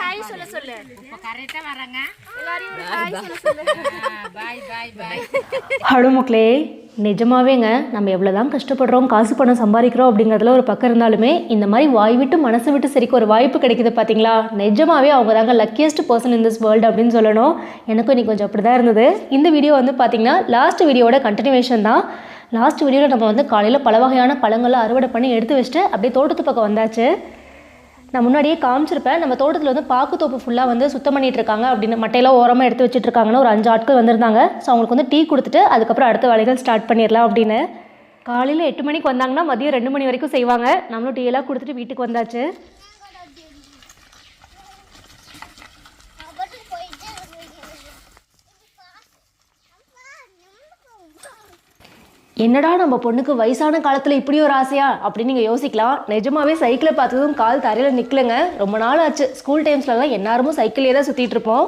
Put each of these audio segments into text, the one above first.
Hi சொல்ல சொல்லு. இப்போ கரெக்டாக வராங்க எல்லாரையும் ஒரு ஹாய் சொல்ல சொல்லு. பாய் பாய் பாய். ஹலோ மக்களே நிஜமாவேங்க நம்ம எவ்வளோ தான் கஷ்டப்படுறோம் காசு பணம் சம்பாதிக்கிறோம் அப்படிங்கிறதுல ஒரு பக்கம் இருந்தாலுமே இந்த மாதிரி வாய் விட்டு மனசு விட்டு சரிக்கு ஒரு வாய்ப்பு கிடைக்குது பார்த்தீங்களா நிஜமாவே அவங்க தாங்க luckiest person in this world அப்படின்னு சொல்லணும். எனக்கும் இன்னைக்கு கொஞ்சம் அப்படி தான் இருந்தது. இந்த வீடியோ வந்து பார்த்தீங்கன்னா லாஸ்ட் வீடியோட கண்டினியூவேஷன் தான். லாஸ்ட் வீடியோவில் நம்ம வந்து காலையில் பல வகையான பழங்களை அறுவடை பண்ணி எடுத்து வச்சுட்டு அப்படியே தோட்டத்து பக்கம் வந்தாச்சு. நான் முன்னாடியே காமிச்சிருப்பேன். நம்ம தோட்டத்தில் வந்து பாக்குத்தோப்பு ஃபுல்லாக வந்து சுத்தம் பண்ணிட்டு இருக்காங்க அப்படின்னு. மட்டையெல்லாம் ஓரமாக எடுத்து வச்சுட்டு இருக்காங்கன்னு ஒரு அஞ்சு ஆட்கள் வந்திருந்தாங்க. ஸோ அவங்களுக்கு வந்து டீ கொடுத்துட்டு அதுக்கப்புறம் அடுத்த வேலைகள் ஸ்டார்ட் பண்ணிடலாம் அப்படின்னு. காலையில் எட்டு மணிக்கு வந்தாங்கன்னா மதியம் ரெண்டு மணி வரைக்கும் செய்வாங்க. நம்மளும் டீ எல்லாம் கொடுத்துட்டு வீட்டுக்கு வந்தாச்சு. என்னடா நம்ம பொண்ணுக்கு வயசான காலத்தில் இப்படி ஒரு ஆசையா? அப்படின்னு நீங்கள் யோசிக்கலாம். நிஜமாவே சைக்கிளை பார்த்ததும் கால் தரையில் நிற்கலங்க ரொம்ப நாள் ஆச்சு. ஸ்கூல் டைம்ஸ்லலாம் எல்லாருமே சைக்கிளே தான் சுற்றிட்டு இருப்போம்.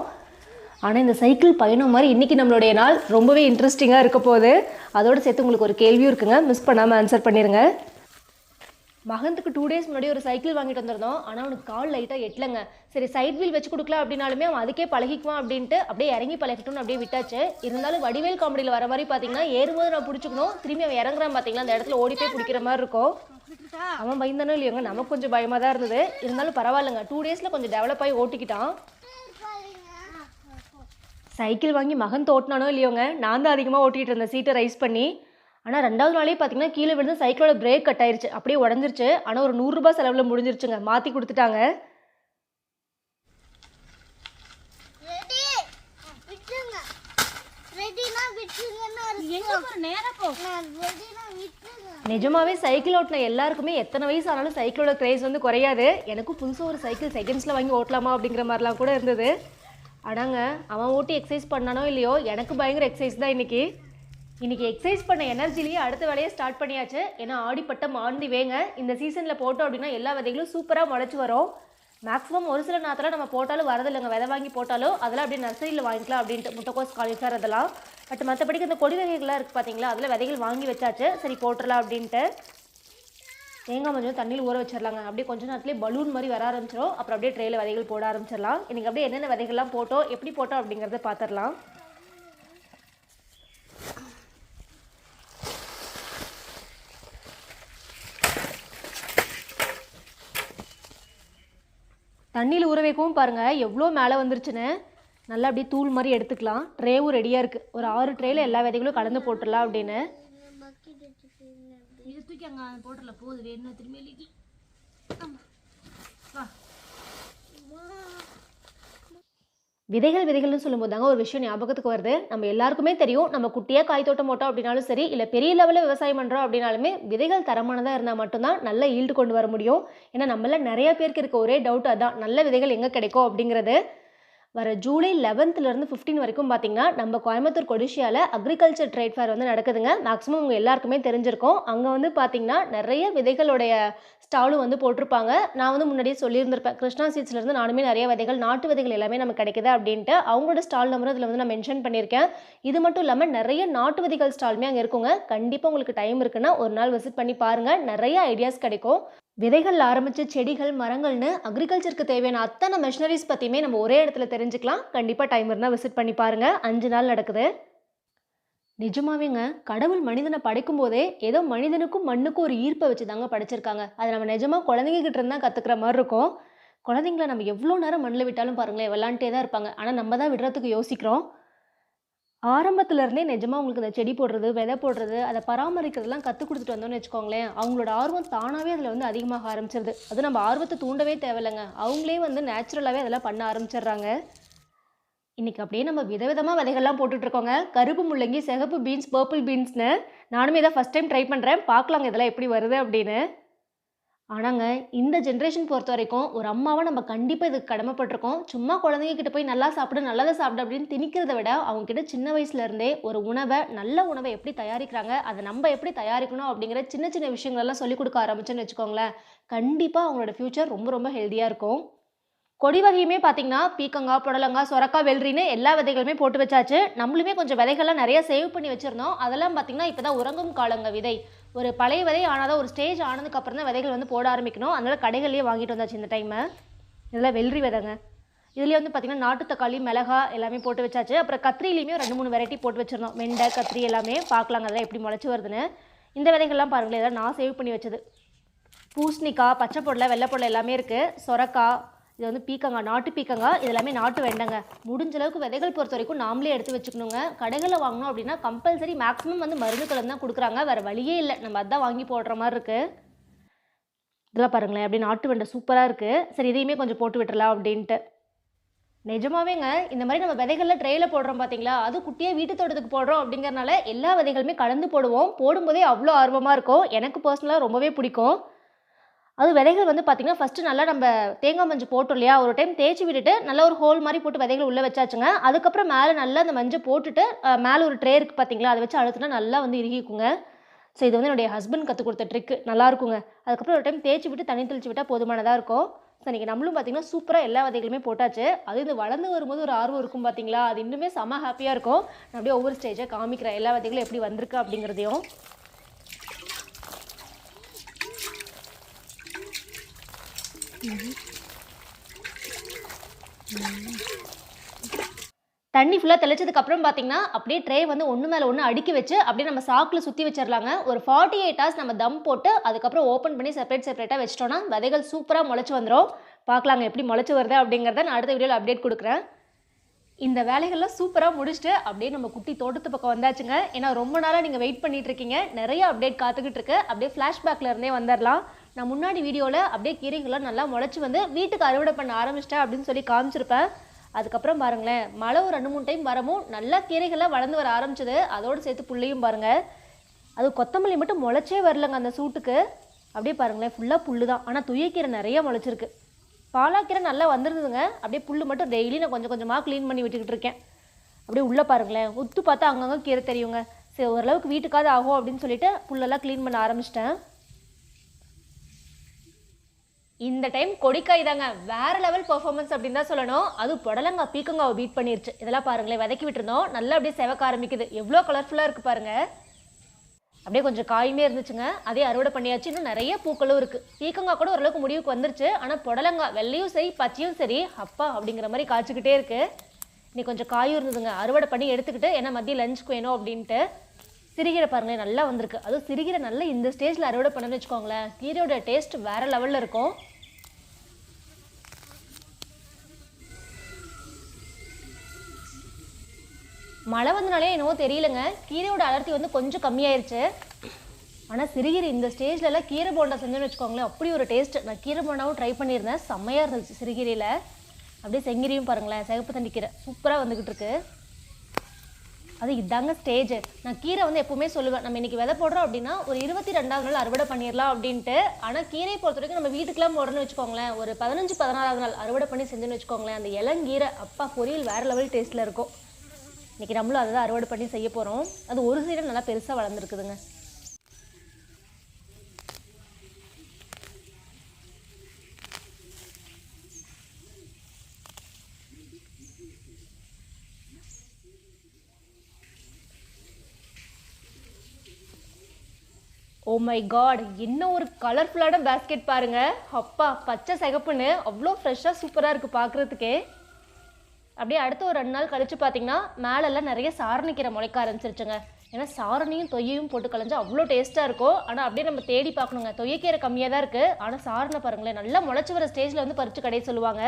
ஆனால் இந்த சைக்கிள் பயணம் மாதிரி இன்றைக்கி நம்மளுடைய நாள் ரொம்பவே இன்ட்ரெஸ்டிங்காக இருக்க போகுது. அதோடு சேர்த்து உங்களுக்கு ஒரு கேள்வியும் இருக்குங்க. மிஸ் பண்ணாமல் ஆன்சர் பண்ணிடுங்க மகந்துக்கு டூ டேஸ் முன்னாடி ஒரு சைக்கிள் வாங்கிட்டு வந்திருந்தோம். ஆனால் அவனுக்கு கால் லைட்டாக எட்டலைங்க. சரி சைட் வீல் வச்சு கொடுக்கல அப்படின்னாலுமே அவன் அதுக்கே பழகிக்குவான் அப்படின்ட்டு அப்படியே இறங்கி பழகிட்டோம்னு அப்படியே விட்டாச்சு. இருந்தாலும் வடிவேல் காமெடியில் வர மாதிரி பார்த்தீங்கன்னா ஏறும்போது நான் பிடிச்சிக்கணும். திரும்பி அவன் இறங்குறான் பார்த்தீங்களா? அந்த இடத்துல ஓடி போய் பிடிக்கிற மாதிரி இருக்கும். அவன் பயந்தானோ இல்லையோங்க நமக்கு கொஞ்சம் பயமாக தான் இருந்தது. இருந்தாலும் பரவாயில்லைங்க. டூ டேஸில் கொஞ்சம் டெவலப் ஆகி ஓட்டிக்கிட்டான். சைக்கிள் வாங்கி மகன் தோட்டினானோ இல்லையோங்க நான் தான் அதிகமாக ஓட்டிகிட்டு இருந்தேன். சீட்டை ரைஸ் பண்ணி. ஆனால் ரெண்டாவது நாளே பார்த்தீங்கன்னா கீழே விழுந்து சைக்கிளோட பிரேக் கட் ஆயிருச்சு. அப்படியே உடஞ்சிருச்சு. ஆனால் ஒரு நூறுரூபா செலவில் முடிஞ்சிருச்சுங்க. மாற்றி கொடுத்துட்டாங்க. நிஜமாவே சைக்கிள் ஓட்டின எல்லாருக்குமே எத்தனை வயசு ஆனாலும் சைக்கிளோட கிரேஸ் வந்து குறையாது. எனக்கும் புதுசாக ஒரு சைக்கிள் செகண்ட்ஸில் வாங்கி ஓட்டலாமா அப்படிங்கிற மாதிரிலாம் கூட இருந்தது. அடாங்க அவன் ஓட்டி எக்ஸசைஸ் பண்ணானோ இல்லையோ எனக்கு பயங்கர எக்ஸசைஸ் தான் இன்னைக்கு. இன்னைக்கு எக்ஸசைஸ் பண்ண எனர்ஜிலேயே அடுத்த வேலையை ஸ்டார்ட் பண்ணியாச்சு. ஏன்னா ஆடிப்பட்டம் ஆண்டி வேங்க. இந்த சீசனில் போட்டோம் அப்படின்னா எல்லா விதைகளும் சூப்பராக முளைச்சி வரும். மேக்ஸிமம் ஒரு சில நேரத்தில் நம்ம போட்டாலும் வரதில்லைங்க. விதை வாங்கி போட்டாலும் அதெல்லாம் அப்படியே நர்சரியில் வாங்கிக்கலாம் அப்படின்ட்டு முட்டைக்கோஸ் காலிஃப்ளவர் அதெல்லாம். பட் மற்றபடிக்கு இந்த கொடி வகைகள்லாம் இருக்குது பார்த்தீங்களா அதில் விதைகள் வாங்கி வச்சாச்சு. சரி போட்டுடலாம் அப்படின்ட்டு. தேங்காய் மஞ்சள் தண்ணியில் ஊற வச்சிடலாங்க. அப்படியே கொஞ்ச நேரத்துலேயே பலூன் மாதிரி வர ஆரம்பிச்சிடும் அப்புறம் அப்படியே ட்ரேயில் விதைகள் போட ஆரம்பிச்சிடலாம். இன்றைக்கி அப்படியே என்னென்ன விதைகள்லாம் போட்டோம் எப்படி போட்டோம் அப்படிங்கிறத பார்த்துடலாம் தண்ணியில் ஊற வைக்கவும் பாருங்கள் எவ்வளோ மேலே வந்துருச்சுன்னு. நல்லா அப்படியே தூள் மாதிரி எடுத்துக்கலாம். ட்ரேவும் ரெடியாக இருக்குது ஒரு ஆறு ட்ரேயில் எல்லா விதைகளும் கலந்து போட்டுடலாம் அப்படின்னு. தூக்கி போட்டுல போகுது வேணும் திரும்பி விதைகள் விதைகள்னு சொல்லும்போது தாங்க ஒரு விஷயம் ஞாபகத்துக்கு வருது. நம்ம எல்லாருக்குமே தெரியும். நம்ம குட்டியாக காய் தோட்டம் போட்டோம் அப்படின்னாலும் சரி இல்லை பெரிய லெவலில் விவசாயம் பண்ணுறோம் அப்படின்னாலுமே விதைகள் தரமானதாக இருந்தால் மட்டும்தான் நல்ல ஈல்டு கொண்டு வர முடியும். ஏன்னா நம்மள நிறைய பேருக்கு இருக்க ஒரே டவுட் அதான். நல்ல விதைகள் எங்கே கிடைக்கும் அப்படிங்கிறது. வர ஜூலை லெவன்த்லேருந்து ஃபிஃப்டீன் வரைக்கும் பார்த்தீங்கன்னா நம்ம கோயம்புத்தூர் கொடிஷியாவில் அக்ரிகல்ச்சர் ட்ரேட் ஃபேர் வந்து நடக்குதுங்க. மேக்ஸிமம் உங்கள் எல்லாருக்குமே தெரிஞ்சிருக்கும். அங்கே வந்து பார்த்தீங்கன்னா நிறைய விதைகளுடைய ஸ்டாலும் வந்து போட்டிருப்பாங்க. நான் வந்து முன்னாடியே சொல்லியிருந்திருப்பேன். கிருஷ்ணா சீட்ஸ்லேருந்து நானுமே நிறைய விதைகள் நாட்டு விதைகள் எல்லாமே நமக்கு கிடைக்குது அப்படின்ட்டு அவங்களோட ஸ்டால் நம்பர் அதில் வந்து நான் மென்ஷன் பண்ணியிருக்கேன். இது மட்டும் இல்லாமல் நிறைய நாட்டு விதைகள் ஸ்டாலுமே அங்கே இருக்குங்க. கண்டிப்பாக உங்களுக்கு டைம் இருக்குன்னா ஒரு நாள் விசிட் பண்ணி பாருங்கள் நிறைய ஐடியாஸ் கிடைக்கும். விதைகள் ஆரம்பித்து செடிகள் மரங்கள்னு அக்ரிகல்ச்சருக்கு தேவையான அத்தனை மெஷினரிஸ் பற்றியுமே நம்ம ஒரே இடத்துல தெரிஞ்சுக்கலாம். கண்டிப்பாக டைம் இருந்தால் விசிட் பண்ணி பாருங்கள் அஞ்சு நாள் நடக்குது. நிஜமாவேங்க கடவுள் மனிதனை படைக்கும் போதே ஏதோ மனிதனுக்கும் மண்ணுக்கும் ஒரு ஈர்ப்பை வச்சு தாங்க படைச்சிருக்காங்க. அதை நம்ம நிஜமாக குழந்தைங்க இருந்தால் கற்றுக்கிற மாதிரி இருக்கும். குழந்தைங்கள நம்ம எவ்வளோ நேரம் மண்ணில் விட்டாலும் பாருங்களேன் விளாண்டே தான் இருப்பாங்க. ஆனால் நம்ம தான் விடுறதுக்கு யோசிக்கிறோம். ஆரம்பத்துலேருந்தே நிஜமாக உங்களுக்கு இந்த செடி போடுறது விதை போடுறது அதை பராமரிக்கிறதெல்லாம் கற்றுக் கொடுத்துட்டு வந்தோம்னு வச்சுக்கோங்களேன் அவங்களோட ஆர்வம் தானாகவே அதில் வந்து அதிகமாக ஆரம்பிச்சிருது. அது நம்ம ஆர்வத்தை தூண்டவே தேவையில்லைங்க. அவங்களே வந்து நேச்சுரலாகவே அதெல்லாம் பண்ண ஆரம்பிச்சிடுறாங்க. இன்னைக்கு அப்படியே நம்ம விதவிதமாக விதைகள்லாம் போட்டுட்டு இருக்கோங்க. கருப்பு முள்ளங்கி சிகப்பு பீன்ஸ் பர்பிள் பீன்ஸ்னு நானுமே இதை ஃபஸ்ட் டைம் ட்ரை பண்ணுறேன் பார்க்கலாங்க இதெல்லாம் எப்படி வருது அப்படின்னு. ஆனாங்க இந்த ஜென்ரேஷன் பொறுத்த வரைக்கும் ஒரு அம்மாவை நம்ம கண்டிப்பாக இதுக்கு கடமைப்பட்டிருக்கோம். சும்மா குழந்தைங்க கிட்ட போய் நல்லா சாப்பிடு நல்லதை சாப்பிடு அப்படின்னு திணிக்கிறத விட அவங்க கிட்ட சின்ன வயசுல இருந்தே ஒரு உணவை நல்ல உணவை எப்படி தயாரிக்கிறாங்க அதை நம்ம எப்படி தயாரிக்கணும் அப்படிங்கிற சின்ன சின்ன விஷயங்களெல்லாம் சொல்லிக் கொடுக்க ஆரம்பிச்சுன்னு வச்சுக்கோங்களேன். கண்டிப்பாக அவங்களோட ஃப்யூச்சர் ரொம்ப ரொம்ப ஹெல்த்தியாக இருக்கும். கொடி வகையுமே பார்த்தீங்கன்னா பீக்கங்காய் புடலங்காய் சொரக்காய் வெள்ளரின்னு எல்லா விதைகளுமே போட்டு வச்சாச்சு. நம்மளுமே கொஞ்சம் விதைகள்லாம் நிறைய சேவ் பண்ணி வச்சுருந்தோம். அதெல்லாம் பார்த்தீங்கன்னா இப்போ தான் உறங்கும் காலங்க விதை. ஒரு பழைய விதை ஆனாதான் ஒரு ஸ்டேஜ் ஆனதுக்கப்புறம் தான் விதைகள் வந்து போட ஆரம்பிக்கணும். அதனால கடைகள்லேயே வாங்கிட்டு வந்தாச்சு இந்த டைமை இதெல்லாம் வெள்ளரி விதைங்க. இதுலேயே வந்து பார்த்திங்கன்னா நாட்டு தக்காளி மிளகா எல்லாமே போட்டு வச்சாச்சு. அப்புறம் கத்திரிலையுமே ரெண்டு மூணு வெரைட்டி போட்டு வச்சுருந்தோம் வெண்டை கத்திரி எல்லாமே பார்க்கலாங்க அதெல்லாம் எப்படி முளைச்சி வருதுன்னு. இந்த விதைகள்லாம் பாருங்களேன் இதெல்லாம் நான் சேவ் பண்ணி வச்சது. பூசணிக்காய் பச்சை பொடலை வெள்ளை பொடலை எல்லாமே இருக்குது சொரக்காய் இது வந்து பீக்கங்காய் நாட்டு பீக்கங்காய் இது எல்லாமே நாட்டு வெண்டைங்க. முடிஞ்ச அளவுக்கு விதைகள் பொறுத்த வரைக்கும் நாமளே எடுத்து வச்சுக்கணுங்க. கடைகளில் வாங்கணும் அப்படின்னா கம்பல்சரி மேக்ஸிமம் வந்து மருந்து கலந்து தான் கொடுக்குறாங்க. வேறு வழியே இல்லை. நம்ம அதான் வாங்கி போடுற மாதிரி இருக்குது இதெல்லாம் பாருங்களேன் அப்படியே நாட்டு வெண்டை சூப்பராக இருக்குது சரி இதையுமே கொஞ்சம் போட்டு விட்டுறலாம் அப்படின்ட்டு. நிஜமாவேங்க இந்த மாதிரி நம்ம விதைகளில் ட்ரேயில் போடுறோம் பார்த்தீங்களா அது குட்டியாக வீட்டு தோட்டத்துக்கு போடுறோம் அப்படிங்கறனால எல்லா விதைகளுமே கலந்து போடுவோம். போடும்போதே அவ்வளோ ஆர்வமாக இருக்கும். எனக்கு பர்சனலாக ரொம்பவே பிடிக்கும். அது விதைகள் வந்து பார்த்திங்கன்னா ஃபஸ்ட்டு நல்லா நம்ம தேங்காய் மஞ்சள் போட்டோம் இல்லையா? ஒரு டைம் தேய்ச்சி விட்டுட்டு நல்லா ஒரு ஹோல் மாதிரி போட்டு விதைகள் உள்ளே வச்சாச்சுங்க. அதுக்கப்புறம் மேலே நல்லா அந்த மஞ்சள் போட்டுட்டு மேலே ஒரு ட்ரே இருக்குது பார்த்தீங்களா அதை வச்சு அழுத்தினா நல்லா வந்து இறுகிக்குங்க. ஸோ இது வந்து என்னுடைய ஹஸ்பண்ட் கற்றுக் கொடுத்த ட்ரிக்கு நல்லா இருக்குங்க. அதுக்கப்புறம் ஒரு டைம் தேய்ச்சி விட்டு தண்ணி தெளிச்சு விட்டால் போதுமானதாக இருக்கும். ஸோ இன்றைக்கி நம்மளும் பார்த்தீங்கன்னா சூப்பராக எல்லா விதைகளுமே போட்டாச்சு. அது இந்த வளர்ந்து வரும்போது ஒரு ஆர்வம் இருக்கும் பார்த்தீங்களா அது இன்னுமே செம ஹாப்பியாக இருக்கும். நான் அப்படியே ஒவ்வொரு ஸ்டேஜாக காமிக்கிறேன். எல்லா விதைகளும் எப்படி வந்திருக்கு அப்படிங்கிறதையும். தண்ணி ஃபுல்லாக தெளிச்சதுக்கு அப்புறம் பார்த்தீங்கன்னா அப்படியே ட்ரே வந்து ஒன்று மேலே ஒன்று அடுக்கி வச்சு அப்படியே நம்ம சாக்கில் சுற்றி வச்சிடலாங்க ஒரு ஃபார்ட்டி எயிட் ஹவர்ஸ் நம்ம தம் போட்டு அதுக்கப்புறம் ஓப்பன் பண்ணி செப்பரேட் செப்பரேட்டாக வச்சிட்டோம்னா விதைகள் சூப்பராக முளைச்சி வந்துடும் பார்க்கலாங்க எப்படி முளைச்சி வருது அப்படிங்கிறத நான் அடுத்த வீடியோவில் அப்டேட் கொடுக்குறேன். இந்த வேலைகள்லாம் சூப்பராக முடிச்சுட்டு அப்படியே நம்ம குட்டி தோட்டத்து பக்கம் வந்தாச்சுங்க. ஏன்னா ரொம்ப நாளாக நீங்கள் வெயிட் பண்ணிகிட்ருக்கீங்க இருக்கீங்க. நிறைய அப்டேட் காத்துக்கிட்டு இருக்கு. அப்படியே ஃப்ளாஷ்பேக்கில் இருந்தே வந்துடலாம் நான் முன்னாடி வீடியோவில் அப்படியே கீரைகள்லாம் நல்லா முளைச்சி வந்து வீட்டுக்கு அறுவடை பண்ண ஆரம்பிச்சிட்டேன் அப்படின்னு சொல்லி காமிச்சிருப்பேன். அதுக்கப்புறம் பாருங்களேன் மழை ஒரு ரெண்டு மூணு டைம் வரமும் நல்லா கீரைகள்லாம் வளர்ந்து வர ஆரம்பிச்சது. அதோடு சேர்த்து புள்ளையும் பாருங்கள் அது கொத்தமல்லி மட்டும் முளைச்சே வரலங்க அந்த சூட்டுக்கு. அப்படியே பாருங்களேன் ஃபுல்லாக புல்லு தான் ஆனால் துயக்கீரை நிறைய முளைச்சிருக்கு. பாலாக்கீரை நல்லா வந்திருந்ததுங்க. அப்படியே புல் மட்டும் டெய்லி நான் கொஞ்சம் கொஞ்சமாக க்ளீன் பண்ணி விட்டுக்கிட்டு இருக்கேன். அப்படியே உள்ளே பாருங்களேன் உத்து பார்த்தா அங்கங்கே கீரை தெரியுங்க. சரி ஓரளவுக்கு வீட்டுக்காவது ஆகும் அப்படின்னு சொல்லிட்டு புல்லெல்லாம் க்ளீன் பண்ண ஆரம்பிச்சிட்டேன். இந்த டைம் கொடிக்காய் தாங்க. வேற லெவல் பெர்ஃபார்மன்ஸ் அப்படின்னு தான் சொல்லணும். அது புடலங்காய் பீக்கங்காவை பீட் பண்ணிருச்சு. இதெல்லாம் பாருங்களேன் வதக்கி விட்டுருந்தோம். நல்லா அப்படியே செவக்க ஆரம்பிக்குது. எவ்வளோ கலர்ஃபுல்லாக இருக்கு பாருங்க. அப்படியே கொஞ்சம் காயுமே இருந்துச்சுங்க. அதே அறுவடை பண்ணியாச்சு. இன்னும் நிறைய பூக்களும் இருக்கு. பீக்கங்காய் கூட ஓரளவுக்கு முடிவுக்கு வந்துருச்சு. ஆனால் புடலங்காய் வெள்ளையும் சரி பச்சையும் சரி அப்பா அப்படிங்கிற மாதிரி காய்ச்சிக்கிட்டே இருக்கு. இன்னைக்கு கொஞ்சம் காயும் இருந்ததுங்க. அறுவடை பண்ணி எடுத்துக்கிட்டு ஏன்னா மதியம் லஞ்சுக்கு வேணும் அப்படின்ட்டு சிறுகீரை பாருங்களேன் நல்லா வந்திருக்கு. அதுவும் சிறுகீரை நல்லா இந்த ஸ்டேஜில் அறுவடை பண்ணணும்னு வச்சுக்கோங்களேன். கீரையோட டேஸ்ட் வேற லெவலில் இருக்கும். மழை வந்தனாலே என்னவோ தெரியலங்க. கீரையோட அடர்த்தி வந்து கொஞ்சம் கம்மியாயிருச்சு. ஆனால் சிறுகீரை இந்த ஸ்டேஜ்ல எல்லாம் கீரை போண்டா செஞ்சோன்னு வச்சுக்கோங்களேன் அப்படி ஒரு டேஸ்ட். நான் கீரை போண்டாவும் ட்ரை பண்ணியிருந்தேன். செம்மையாக இருந்துச்சு சிறுகீரையில். அப்படியே செங்கீரையும் பாருங்களேன் சிகப்பு தண்ணி கீரை சூப்பராக வந்துக்கிட்டு இருக்கு அது இதாங்க ஸ்டேஜ். நான் கீரை வந்து எப்பவுமே சொல்லுவேன் நம்ம இன்னைக்கு விதை போடுறோம் அப்படின்னா ஒரு இருபத்தி ரெண்டாவது நாள் அறுவடை பண்ணிடலாம் அப்படின்ட்டு. ஆனால் கீரை பொறுத்த வரைக்கும் நம்ம வீட்டுக்கெல்லாம் போடுறோம்னு வச்சுக்கோங்களேன் ஒரு பதினஞ்சு பதினாறாவது நாள் அறுவடை பண்ணி செஞ்சோன்னு வச்சுக்கோங்களேன் அந்த இளங்கீரை அப்பா பொரியல் வேற லெவல் டேஸ்ட்டில் இருக்கும். இன்னைக்கு நம்மளும் அதை தான் அறுவடை பண்ணி செய்ய போகிறோம் அது ஒரு சைடு நல்லா பெருசாக வளர்ந்துருக்குதுங்க. ஓ oh மை காட் என்ன ஒரு கலர்ஃபுல்லான பேஸ்கெட் பாருங்க. அப்பா பச்சை சிகப்புன்னு. அவ்வளோ ஃப்ரெஷ்ஷாக சூப்பராக இருக்குது பார்க்குறதுக்கே அப்படியே அடுத்து ஒரு ரெண்டு நாள் கழிச்சு பார்த்தீங்கன்னா மேலெல்லாம் நிறைய சாரணிக்கீரை முளைக்க ஆரம்பிச்சிருச்சுங்க. ஏன்னா சாரணியும் தொய்யையும் போட்டு கலைஞ்சா அவ்வளோ டேஸ்ட்டாக இருக்கும். ஆனால் அப்படியே நம்ம தேடி பார்க்கணுங்க. தொய்யக்கீரை கம்மியாக தான் இருக்குது ஆனால் சாரணை பாருங்களேன் நல்லா முளைச்சி வர ஸ்டேஜில் வந்து பறித்து கடைய சொல்லுவாங்க.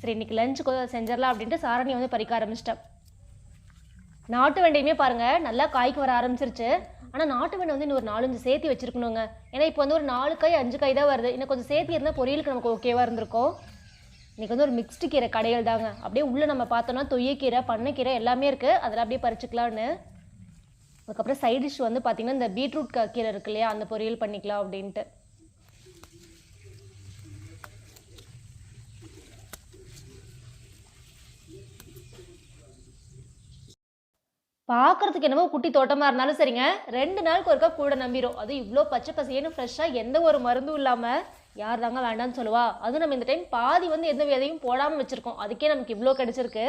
சரி இன்னைக்கு லஞ்சுக்கு செஞ்சிடலாம் அப்படின்ட்டு சாரணியை வந்து பறிக்க ஆரம்பிச்சிட்டேன். நாட்டு வெண்டையுமே பாருங்கள் நல்லா காய்க்கு வர ஆரம்பிச்சிருச்சு. ஆனால் நாட்டு வெண்டை வந்து இன்னும் ஒரு நாலஞ்சு சேர்த்து வச்சிருக்கணுங்க. ஏன்னா இப்போ வந்து ஒரு நாலு காய் அஞ்சு காய் தான் வருது. இன்னும் கொஞ்சம் சேர்த்து இருந்தால் பொரியலுக்கு நமக்கு ஓகேவாக இருந்திருக்கும். இன்னைக்கு வந்து ஒரு மிக்ஸ்டு கீரை கடைகள் தாங்க. அப்படியே உள்ளே நம்ம பார்த்தோன்னா தொய்யக்கீரை பண்ணைக்கீரை எல்லாமே இருக்குது அதில் அப்படியே பறிச்சுக்கலான்னு அதுக்கப்புறம் சைட் டிஷ் வந்து பார்த்தீங்கன்னா இந்த பீட்ரூட் கீரை இருக்கு இல்லையா அந்த பொரியல் பண்ணிக்கலாம் அப்படின்ட்டு. பார்க்கறதுக்கு என்னமோ குட்டி தோட்டமாக இருந்தாலும் சரிங்க. ரெண்டு நாளுக்கு ஒருக்கா கூட நம்பிரும். அது இவ்வளோ பச்சை பசேன்னு ஃப்ரெஷ்ஷாக எந்த ஒரு மருந்தும் இல்லாமல் யார் தாங்க வேண்டாம்னு சொல்லுவா? அதுவும் நம்ம இந்த டைம் பாதி வந்து எந்த விதையும் போடாமல் வச்சுருக்கோம். அதுக்கே நமக்கு இவ்வளோ கிடச்சிருக்கு.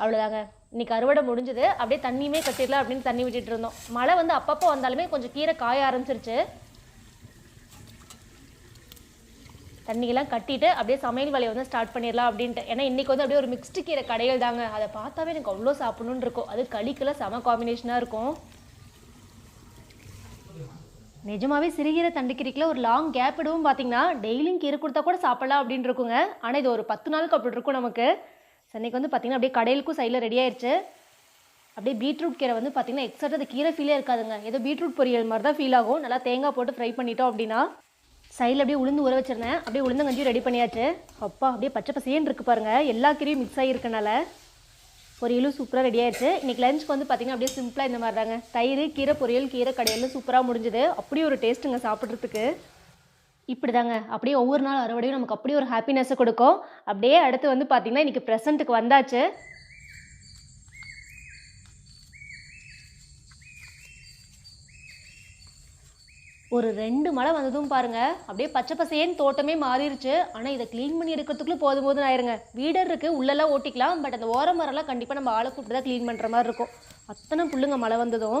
அவ்வளோதாங்க இன்றைக்கி அறுவடை முடிஞ்சது. அப்படியே தண்ணியுமே கட்டிடலாம் அப்படின்னு தண்ணி விட்டுட்டு இருந்தோம். மழை வந்து அப்பப்போ வந்தாலுமே கொஞ்சம் கீரை காய ஆரம்பிச்சிருச்சு. தண்ணியெல்லாம் கட்டிட்டு அப்படியே சமையல் வேலையை வந்து ஸ்டார்ட் பண்ணிடலாம் அப்படின்ட்டு. ஏன்னா இன்றைக்கி வந்து அப்படியே ஒரு மிக்ஸ்டு கீரை கடைகள் தாங்க அதை பார்த்தாவே எனக்கு அவ்வளோ சாப்பிட்ணுன்னு இருக்கும். அது களிக்கெல்லாம் செம காம்பினேஷனாக இருக்கும். நிஜமாவே சிறுகீரை தண்டுக்கீரைக்குள்ள ஒரு லாங் கேப் இடவும் பார்த்தீங்கன்னா டெய்லியும் கீரை கொடுத்தா கூட சாப்பிடலாம் அப்படின்னு இருக்குங்க. ஆனால் இது ஒரு பத்து நாளுக்கு அப்படி இருக்கும் நமக்கு. சென்னைக்கு வந்து பார்த்தீங்கன்னா அப்படியே கடையிலுக்கும் சைடில் ரெடி ஆயிடுச்சு அப்படியே பீட்ரூட் கீரை வந்து பார்த்தீங்கன்னா எக்ஸாக்ட் அது கீரை ஃபீலே இருக்காதுங்க. ஏதோ பீட்ரூட் பொரியல் மாதிரி தான் ஃபீல் ஆகும். நல்லா தேங்காய் போட்டு ஃப்ரை பண்ணிட்டோம் அப்படின்னா சைடில் அப்படியே உளுந்து ஊற வச்சிருந்தேன். அப்படியே உளுந்தங்கஞ்சியும் ரெடி பண்ணியாச்சு. அப்பா அப்படியே பச்சை பசேன்னு இருக்கு பாருங்கள் எல்லா கீரையும் மிக்ஸ் ஆகிருக்கனால பொரியலும் சூப்பராக ரெடி ஆயிடுச்சு. இன்னைக்கு லஞ்சுக்கு வந்து பார்த்தீங்கன்னா அப்படியே சிம்பிளாக இந்த மாதிரி தாங்க தயிர் கீரை பொரியல் கீரை கடையில் சூப்பராக முடிஞ்சுது. அப்படியே ஒரு டேஸ்ட்டுங்க சாப்பிட்றதுக்கு. இப்படி தாங்க அப்படியே ஒவ்வொரு நாள் அறுவடையும் நமக்கு அப்படியே ஒரு ஹாப்பினஸ்ஸை கொடுக்கும். அப்படியே அடுத்து வந்து பார்த்தீங்கன்னா இன்றைக்கி ப்ரெசண்ட்டுக்கு வந்தாச்சு. ஒரு ரெண்டு மழை வந்ததும் பாருங்க. அப்படியே பச்சை பசேன்னு தோட்டமே மாறிடுச்சு ஆனால் இதை க்ளீன் பண்ணி எடுக்கிறதுக்குள்ளே போதும் போதும் ஆயிருங்க. வீடர் இருக்குது உள்ளெல்லாம் ஓட்டிக்கலாம். பட் அந்த ஓர மரம்லாம் கண்டிப்பாக நம்ம ஆளை கூப்பிட்டு தான் க்ளீன் பண்ணுற மாதிரி இருக்கும். அத்தனை புல்லுங்க மழை வந்ததும்.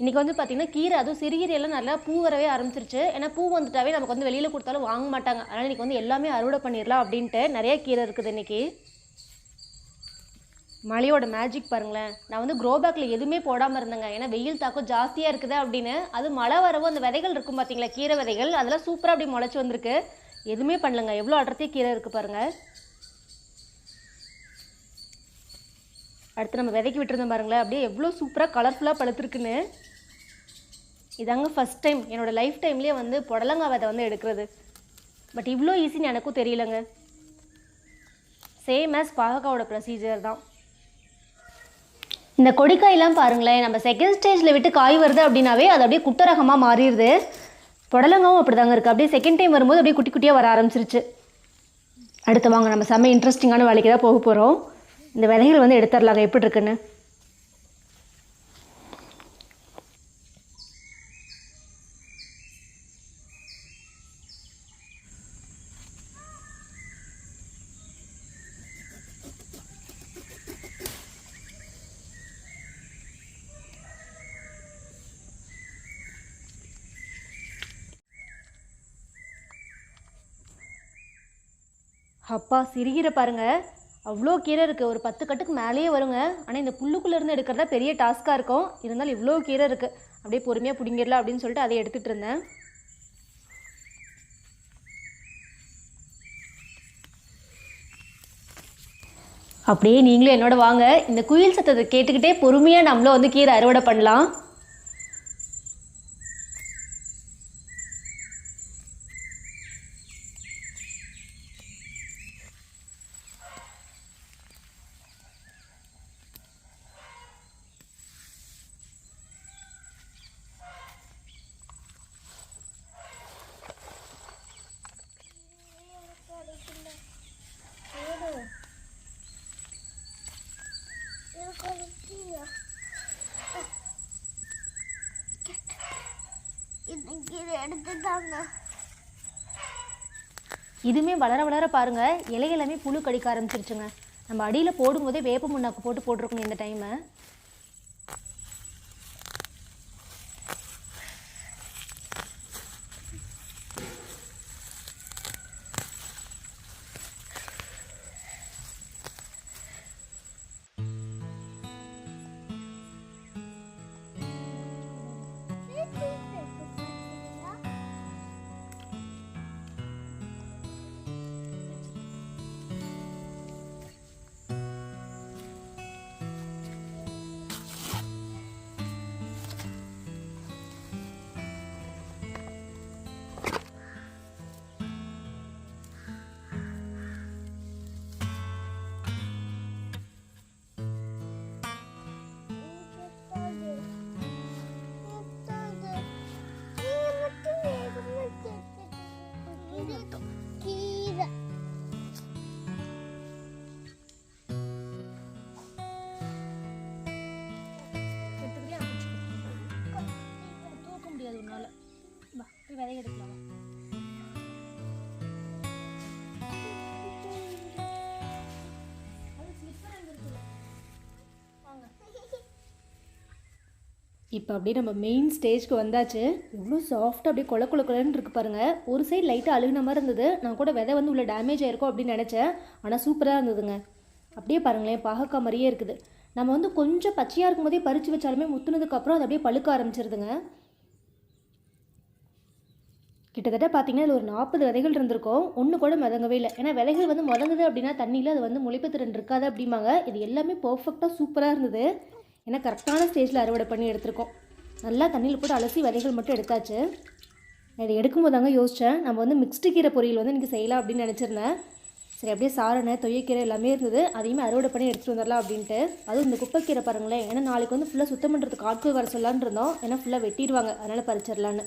இன்றைக்கி வந்து பார்த்திங்கன்னா கீரை அதுவும் சிறுகீரையெல்லாம் நல்லா பூ வரவே ஆரம்பிச்சிருச்சு. ஏன்னா பூ வந்துட்டாவே நமக்கு வந்து வெளியில் கொடுத்தாலும் வாங்க மாட்டாங்க. அதனால் இன்றைக்கி வந்து எல்லாமே அறுவடை பண்ணிடலாம் அப்படின்ட்டு நிறைய கீரை இருக்குது இன்றைக்கி மழையோட மேஜிக் பாருங்களேன். நான் வந்து க்ரோ பேக்கில் எதுவுமே போடாமல் இருந்தேங்க. ஏன்னா வெயில் தாக்கம் ஜாஸ்தியாக இருக்குது அப்படின்னு. அது மழை வரவும் அந்த விதைகள் இருக்கும் பார்த்தீங்களா கீரை விதைகள். அதெல்லாம் சூப்பராக அப்படி முளைச்சி வந்திருக்கு. எதுவுமே பண்ணலங்க. எவ்வளோ அடர்த்தியாக கீரை இருக்குது பாருங்கள் அடுத்து நம்ம விதைக்கு விட்டுருந்தோம் பாருங்களேன். அப்படியே எவ்வளோ சூப்பராக கலர்ஃபுல்லாக பழுத்துருக்குன்னு. இதாங்க ஃபஸ்ட் டைம் என்னோடய லைஃப் டைம்லேயே வந்து புடலங்காய் விதை வந்து எடுக்கிறது. பட் இவ்வளோ ஈஸின்னு எனக்கும் தெரியலங்க. சேம் ஆஸ் பாகக்காவோட ப்ரொசீஜர் தான். இந்த கொடிக்காயெல்லாம் பாருங்களேன். நம்ம செகண்ட் ஸ்டேஜில் விட்டு காய் வருது அப்படின்னாவே அது அப்படியே குட்டரகமாக மாறிடுது. புடலங்காவும் அப்படி தாங்க இருக்குது அப்படியே செகண்ட் டைம் வரும்போது அப்படியே குட்டி குட்டியாக வர ஆரம்பிச்சிருச்சு. அடுத்து வாங்க நம்ம செம்ம இன்ட்ரெஸ்டிங்கான வேலைக்கு தான் போக போகிறோம் இந்த விதைகள் வந்து எடுத்துடலாங்க. எப்படி இருக்குன்னு? அப்பா சிறுகீரை பாருங்க. அவ்வளோ கீரை இருக்குது ஒரு பத்து கட்டுக்கு மேலேயே வருங்க. ஆனால் இந்த புல்லுக்குள்ளேருந்து எடுக்கிறதா பெரிய டாஸ்க்காக இருக்கும். இருந்தாலும் இவ்வளோ கீரை இருக்குது அப்படியே பொறுமையாக பிடிங்கிடலாம் அப்படின்னு சொல்லிட்டு அதை எடுத்துகிட்டு இருந்தேன். அப்படியே நீங்களும் என்னோட வாங்க. இந்த குயில் சத்தத்தை கேட்டுக்கிட்டே பொறுமையாக நம்மளும் வந்து கீரை அறுவடை பண்ணலாம். இதுமே இதை வளர வளர பாருங்க இலை எல்லாமே புழு கடிக்க ஆரம்பிச்சிருச்சுங்க. நம்ம அடியில் போடும்போதே வேப்ப முன்னாக்கு போட்டு போட்டிருக்கணும் இந்த டைமை விதை எடுக்கலாம் இப்போ அப்படியே நம்ம மெயின் ஸ்டேஜ்க்கு வந்தாச்சு. இவ்வளோ சாஃப்டாக அப்படியே கொல கொல கொலன்னு இருக்கு பாருங்கள் ஒரு சைடு லைட்டாக அழுகின மாதிரி இருந்தது. நான் கூட விதை வந்து உள்ள டேமேஜ் ஆயிருக்கும் அப்படின்னு நினச்சேன். ஆனால் சூப்பராக இருந்ததுங்க. அப்படியே பாருங்களேன் பாகக்காய் மாதிரியே இருக்குது. நம்ம வந்து கொஞ்சம் பச்சையாக இருக்கும் போதே பறித்து வச்சாலுமே முத்துனதுக்கப்புறம் அது அப்படியே பழுக்க ஆரம்பிச்சிருதுங்க. கிட்டத்தட்ட பார்த்தீங்கன்னா அது ஒரு நாற்பது விதைகள் இருந்திருக்கும். ஒன்று கூட மிதங்கவே இல்லை. ஏன்னா விதைகள் வந்து முதங்குது அப்படின்னா தண்ணியில் அது வந்து முளைப்பு திறன் இருக்காது அப்படிம்பாங்க. இது எல்லாமே பர்ஃபெக்டாக சூப்பராக இருந்தது. ஏன்னா கரெக்டான ஸ்டேஜில் அறுவடை பண்ணி எடுத்திருக்கோம். நல்லா தண்ணியில் போட்டு அலசி விதைகள் மட்டும் எடுத்தாச்சு. இதை எடுக்கும்போது தாங்க யோசித்தேன் நம்ம வந்து மிக்ஸ்டு கீரை பொரியல் வந்து இன்றைக்கி செய்யலாம் அப்படின்னு நினச்சிருந்தேன். சரி அப்படியே சாரணை தொய்யக்கீரை எல்லாமே இருந்தது. அதையுமே அறுவடை பண்ணி எடுத்துகிட்டு வந்துடலாம் அப்படின்ட்டு. அதுவும் இந்த குப்பைக்கீரை பாருங்களேன். ஏன்னா நாளைக்கு வந்து ஃபுல்லாக சுத்தம் பண்ணுறதுக்கு ஆட்கள் வர சொல்லலான்னு இருந்தோம். ஏன்னா ஃபுல்லாக வெட்டிடுவாங்க. அதனால் பறிச்சிடலான்னு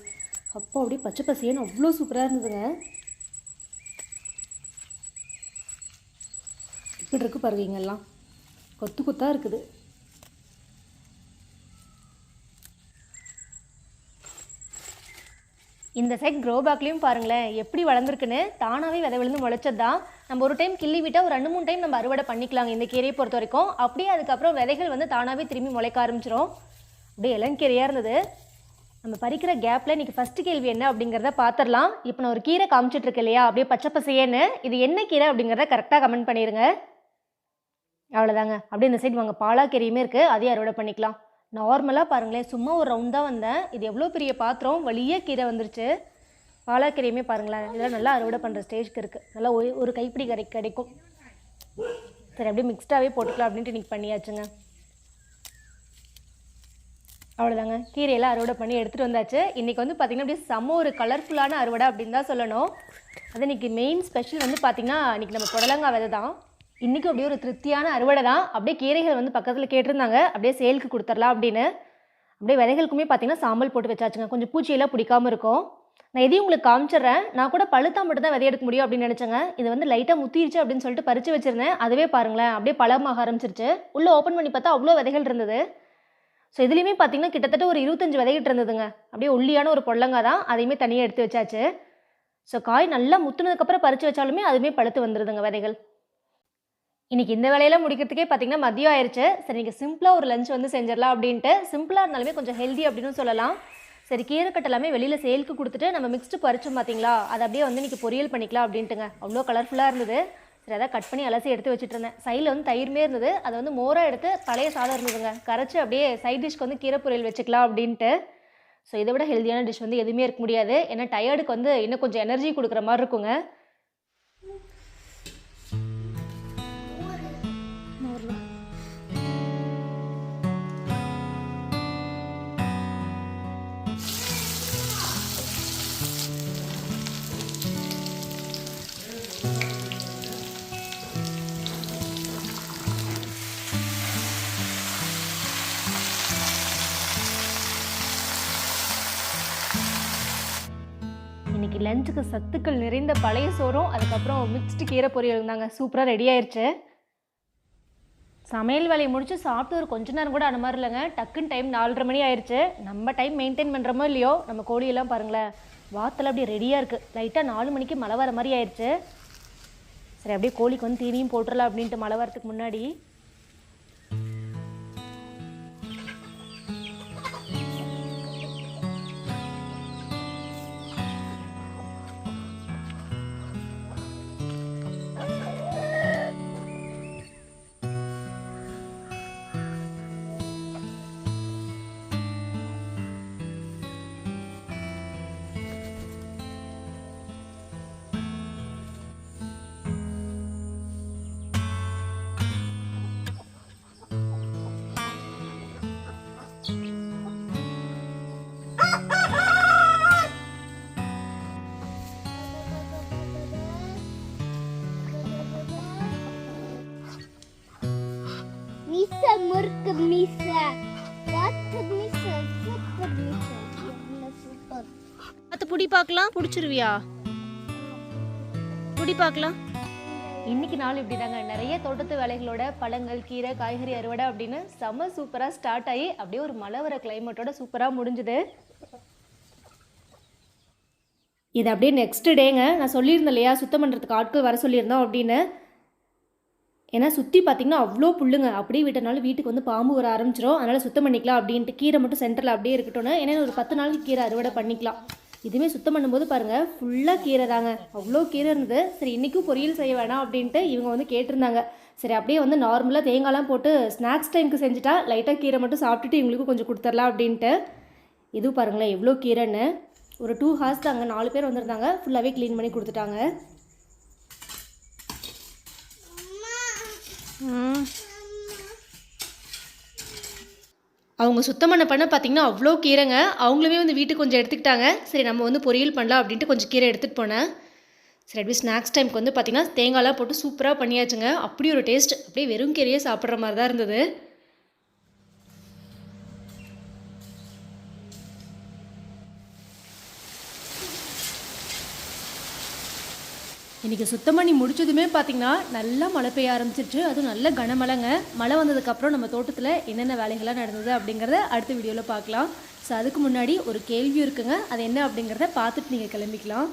அப்போ அப்படியே பச்சை பசியன்னு அவ்வளோ சூப்பராக இருந்ததுங்க. இப்படி இருக்கு பாருங்க கொத்து கொத்தாக இருக்குது. இந்த சைட் க்ரோ பேக்லேயும் பாருங்களேன் எப்படி வளர்ந்துருக்குன்னு. தானாகவே விதை விழுந்து முளைச்சது தான் நம்ம ஒரு டைம் கிள்ளி விட்டால் ஒரு ரெண்டு மூணு டைம் நம்ம அறுவடை பண்ணிக்கலாங்க இந்த கீரையை பொறுத்த வரைக்கும். அப்படியே அதுக்கப்புறம் விதைகள் வந்து தானாகவே திரும்பி முளைக்க ஆரம்பிச்சிரும். அப்படியே இளங்கீரையாக இருந்தது. நம்ம பறிக்கிற கேப்பில் இன்றைக்கி ஃபஸ்ட்டு கேள்வி என்ன அப்படிங்கிறத பார்த்துடலாம் இப்போ நான் ஒரு கீரை காமிச்சிட்டு இல்லையா? அப்படியே பச்சை பசையேன்னு இது என்ன கீரை அப்படிங்கிறத கரெக்டாக கமெண்ட் பண்ணிடுங்க அவ்வளோதாங்க அப்படியே இந்த சைடு வாங்க. பாலாக்கீரையுமே இருக்குது அதையும் அறுவடை பண்ணிக்கலாம். நார்மலாக பாருங்களேன் சும்மா ஒரு ரவுண்டாக வந்தேன். இது எவ்வளோ பெரிய பாத்திரம்? வழியே கீரை வந்துருச்சு. பாலாக்கீரையுமே பாருங்களேன். இதெல்லாம் நல்லா அறுவடை பண்ணுற ஸ்டேஜ்க்கு இருக்குது நல்லா ஒரு ஒரு கைப்பிடி கிடை கிடைக்கும். சரி அப்படியே மிக்ஸ்டாகவே போட்டுக்கலாம் அப்படின்ட்டு இன்றைக்கி பண்ணியாச்சுங்க. அவ்வளோதாங்க கீரையெல்லாம் அறுவடை பண்ணி எடுத்துகிட்டு வந்தாச்சு. இன்றைக்கி வந்து பார்த்திங்கன்னா அப்படியே செம்ம ஒரு கலர்ஃபுல்லான அறுவடை அப்படின்னு தான் சொல்லணும். அது இன்றைக்கி மெயின் ஸ்பெஷல் வந்து பார்த்திங்கன்னா இன்றைக்கி நம்ம புடலங்காய் விதை தான். இன்றைக்கும் அப்படியே ஒரு திருப்தியான அறுவடை தான். அப்படியே கீரைகள் வந்து பக்கத்தில் கேட்டிருந்தாங்க. அப்படியே சேலுக்கு கொடுத்துடலாம் அப்படின்னு. அப்படியே விதைகளுக்குமே பார்த்திங்கன்னா சாம்பல் போட்டு வச்சாச்சுங்க. கொஞ்சம் பூச்சியெல்லாம் பிடிக்காமல் இருக்கும். நான் எதையும் உங்களுக்கு காமிச்சிடுறேன். நான் கூட பழுத்தா மட்டும் தான் விதை எடுக்க முடியும் அப்படின்னு நினச்சேங்க. இது வந்து லைட்டாக முத்திருச்சு அப்படின்னு சொல்லிட்டு பறித்து வச்சுருந்தேன். அதுவே பாருங்களேன் அப்படியே பழமாக ஆரம்பிச்சிருச்சு. உள்ளே ஓப்பன் பண்ணி பார்த்தா அவ்வளோ விதைகள் இருந்தது. ஸோ இதுலேயுமே பார்த்தீங்கன்னா கிட்டத்தட்ட ஒரு இருபத்தஞ்சு விதைகிட்டு இருந்ததுங்க. அப்படியே ஒல்லியான ஒரு பொல்லங்கா தான் அதையுமே தனியாக எடுத்து வச்சாச்சு. ஸோ காய் நல்லா முத்துனதுக்கப்புறம் பறித்து வச்சாலுமே அதுவுமே பழுத்து வந்துடுதுங்க விதைகள். இன்றைக்கி இந்த வேலையெல்லாம் முடிக்கிறதுக்கே பார்த்தீங்கன்னா மதியம் ஆயிடுச்சு சரி நீங்கள் சிம்பிளாக ஒரு லஞ்ச் வந்து செஞ்சிடலாம் அப்படின்ட்டு சிம்பிளாக இருந்தாலுமே கொஞ்சம் ஹெல்தி அப்படின்னு சொல்லலாம். சரி கீரைக்கட்டை எல்லாமே வெளியில் சேலுக்கு கொடுத்துட்டு நம்ம மிக்ஸ்டு பறிச்சோம் பார்த்தீங்களா அதை அப்படியே வந்து இன்னைக்கு பொரியல் பண்ணிக்கலாம் அப்படின்ட்டுங்க. அவ்வளோ கலர்ஃபுல்லாக இருந்தது. சரி அதான் கட் பண்ணி அலசி எடுத்து வச்சுட்டு இருந்தேன் சைடில் வந்து தயிர்மே இருந்தது. அதை வந்து மோராக எடுத்து பழைய சாதம் இருந்ததுங்க. கரைச்சி அப்படியே சைட் டிஷ்க்கு வந்து கீரை பொரியல் வச்சுக்கலாம் அப்படின்ட்டு. ஸோ இதை விட ஹெல்தியான டிஷ் வந்து எதுவுமே இருக்க முடியாது. ஏன்னா டயர்டுக்கு வந்து இன்னும் கொஞ்சம் எனர்ஜி கொடுக்குற மாதிரி இருக்குங்க. இன்னைக்கு லஞ்சுக்கு சத்துக்கள் நிறைந்த பழைய சோறும் அதுக்கப்புறம் மிக்ஸ்டு கீரை பொரியல் இருந்தாங்க சூப்பராக ரெடி ஆயிடுச்சு சமையல் வேலையை முடிச்சு சாப்பிட்டு ஒரு கொஞ்ச நேரம் கூட அந்த மாதிரி இல்லைங்க டக்குன்னு டைம் நாலரை மணி ஆயிடுச்சு நம்ம டைம் மெயின்டைன் பண்ணுறோமோ இல்லையோ நம்ம கோழியெல்லாம் பாருங்களேன். வாத்தில் அப்படியே ரெடியாக இருக்குது லைட்டாக நாலு மணிக்கு மழை வர மாதிரி ஆயிடுச்சு சரி அப்படியே கோழிக்கு வந்து தீனியும் போட்டுடலாம் அப்படின்ட்டு மழை வரதுக்கு முன்னாடி வாத்து மீச சூப்பர் மீச எவ்வளோ சூப்பர் பார்த்து புடி பார்க்கலாம். பிடிச்சிருவியா? புடி பார்க்கலாம். இன்னைக்கு நாள் இப்படி தாங்க நிறைய தோட்டத்து வேலைகளோட பழங்கள் கீரை காய்கறி அறுவடை அப்படின்னு செம சூப்பராக ஸ்டார்ட் ஆகி அப்படியே ஒரு மழை வர கிளைமேட்டோட சூப்பராக முடிஞ்சுது. இது அப்படியே நெக்ஸ்ட் டேங்க நான் சொல்லியிருந்தேன் இல்லையா? சுத்தம் பண்ணுறதுக்கு ஆட்கள் வர சொல்லியிருந்தோம் அப்படின்னு. ஏன்னா சுற்றி பார்த்தீங்கன்னா அவ்வளோ புல்லுங்க. அப்படியே விட்டனால வீட்டுக்கு வந்து பாம்பு வர ஆரம்பிச்சிடும் அதனால் சுத்தம் பண்ணிக்கலாம் அப்படின்ட்டு கீரை மட்டும் சென்டரில் அப்படியே இருக்கட்டும்னு. ஏன்னா ஒரு பத்து நாளைக்கு கீரை அறுவடை பண்ணிக்கலாம். இதுவுமே சுத்தம் பண்ணும்போது பாருங்கள் ஃபுல்லாக கீரை தாங்க. அவ்வளோ கீரை இருந்தது. சரி இன்றைக்கும் பொரியல் செய்ய வேணாம் அப்படின்ட்டு இவங்க வந்து கேட்டிருந்தாங்க. சரி அப்படியே வந்து நார்மலாக தேங்காய்லாம் போட்டு ஸ்நாக்ஸ் டைமுக்கு செஞ்சுட்டா லைட்டாக கீரை மட்டும் சாப்பிட்டுட்டு இவங்களுக்கும் கொஞ்சம் கொடுத்துர்லாம் அப்படின்ட்டு. இது பாருங்களேன் எவ்வளோ கீரைன்னு. ஒரு டூ ஹார்ஸ் தாங்க. நாலு பேர் வந்திருந்தாங்க. ஃபுல்லாகவே க்ளீன் பண்ணி கொடுத்துட்டாங்க. அவங்க சுத்தம் பண்ண பண்ண பார்த்தீங்கன்னா அவ்வளோ கீரைங்க. அவங்களுமே வந்து வீட்டுக்கு கொஞ்சம் எடுத்துக்கிட்டாங்க. சரி நம்ம வந்து பொரியல் பண்ணலாம் அப்படின்ட்டு கொஞ்சம் கீரை எடுத்துகிட்டு போனேன். சரி அப்படியே ஸ்நாக்ஸ் டைமுக்கு வந்து பார்த்திங்கன்னா தேங்காய்லாம் போட்டு சூப்பராக பண்ணியாச்சுங்க. அப்படி ஒரு டேஸ்ட் அப்படியே வெறும் கீரையே சாப்பிட்ற மாதிரி தான் இருந்தது. இன்றைக்கி சுத்தம் பண்ணி முடிச்சதுமே பார்த்தீங்கன்னா நல்லா மழை பெய்ய ஆரம்பிச்சிருச்சு. அதுவும் நல்ல கனமழைங்க. மழை வந்ததுக்கப்புறம் நம்ம தோட்டத்தில் என்னென்ன வேலைகள்லாம் நடந்தது அப்படிங்கிறத அடுத்த வீடியோவில் பார்க்கலாம் ஸோ அதுக்கு முன்னாடி ஒரு கேள்வி இருக்குங்க. அது என்ன அப்படிங்கிறத பார்த்துட்டு நீங்கள் கிளம்பிக்கலாம்.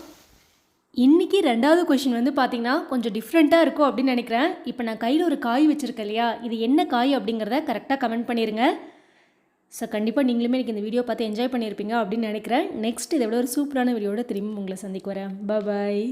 இன்றைக்கி ரெண்டாவது கொஷின் வந்து பார்த்தீங்கன்னா கொஞ்சம் டிஃப்ரெண்ட்டாக இருக்கும் அப்படின்னு நினைக்கிறேன். இப்போ நான் கையில் ஒரு காய் வச்சுருக்கேன் இல்லையா? இது என்ன காய் அப்படிங்கிறத கரெக்டாக கமெண்ட் பண்ணிடுங்க ஸோ கண்டிப்பாக நீங்களுமே எனக்கு இந்த வீடியோ பார்த்து என்ஜாய் பண்ணியிருப்பீங்க அப்படின்னு நினைக்கிறேன். நெக்ஸ்ட் இதை விட ஒரு சூப்பரான வீடியோட திரும்பி உங்களை சந்திக்க வரேன். பாய்